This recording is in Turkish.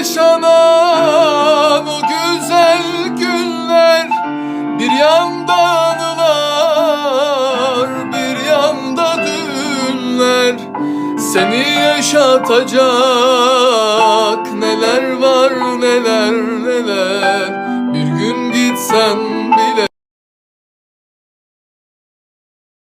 yaşanan o güzel günler. Bir yanda anılar Bir yanda düğünler Seni yaşatacak Neler var neler neler. Bir gün gitsen